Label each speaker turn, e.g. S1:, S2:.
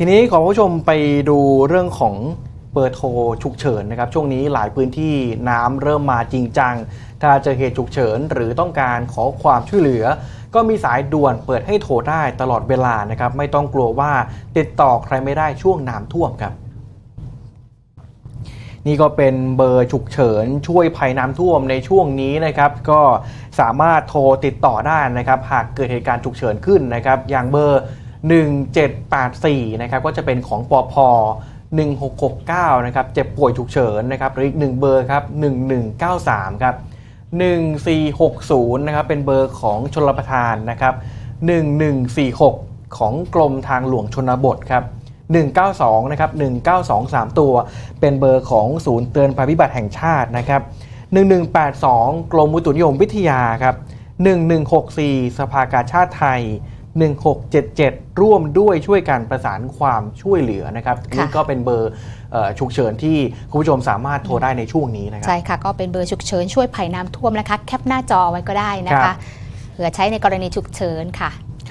S1: ทีนี้ขอผู้ชมไปดูเรื่องของเบอร์โทรฉุกเฉินนะครับ ช่วงนี้หลายพื้นที่น้ำเริ่มมาจริงจัง ถ้าเจอเหตุฉุกเฉินหรือต้องการขอความช่วยเหลือ ก็มีสายด่วนเปิดให้โทรได้ตลอดเวลานะครับ ไม่ต้องกลัวว่าติดต่อใครไม่ได้ช่วงน้ำท่วมครับนี่ก็เป็นเบอร์ฉุกเฉินช่วยภัยน้ำท่วมในช่วงนี้นะครับ ก็สามารถโทรติดต่อได้นะครับ หากเกิดเหตุการณ์ฉุกเฉินขึ้นนะครับ อย่างเบอร์ 1784นะครับก็จะเป็นของปอพ1669นะครับเจ็บป่วยฉุกเฉินนะครับหรืออีกหนึ่งเบอร์ครับ1193ครับ1460นะครับเป็นเบอร์ของชลประทานนะครับ1146 ของกรมทางหลวงชนบทครับ192นะครับ1923 ตัว เป็นเบอร์ของศูนย์เตือนภัยพิบัติแห่งชาตินะครับ1182 กรมอุตุนิยมวิทยาครับ1164 สภากาชาติไทย 1677 ร่วมด้วยช่วยกันประสานความช่วยเหลือนะครับ
S2: ค่ะ
S1: นี่ก็เป็นเบอร์เอ่อฉุกเฉินที่คุณผู้ชมสามารถโทรได้ในช่วงนี้นะครับ
S2: ใช่ค่ะ ก็เป็นเบอร์ฉุกเฉินช่วยภัยน้ำท่วมนะคะ แคปหน้าจอไว้ก็ได้นะ
S1: ครั
S2: คะ
S1: บ
S2: เผื่อใช้ในกรณีฉุกเฉินค่ะ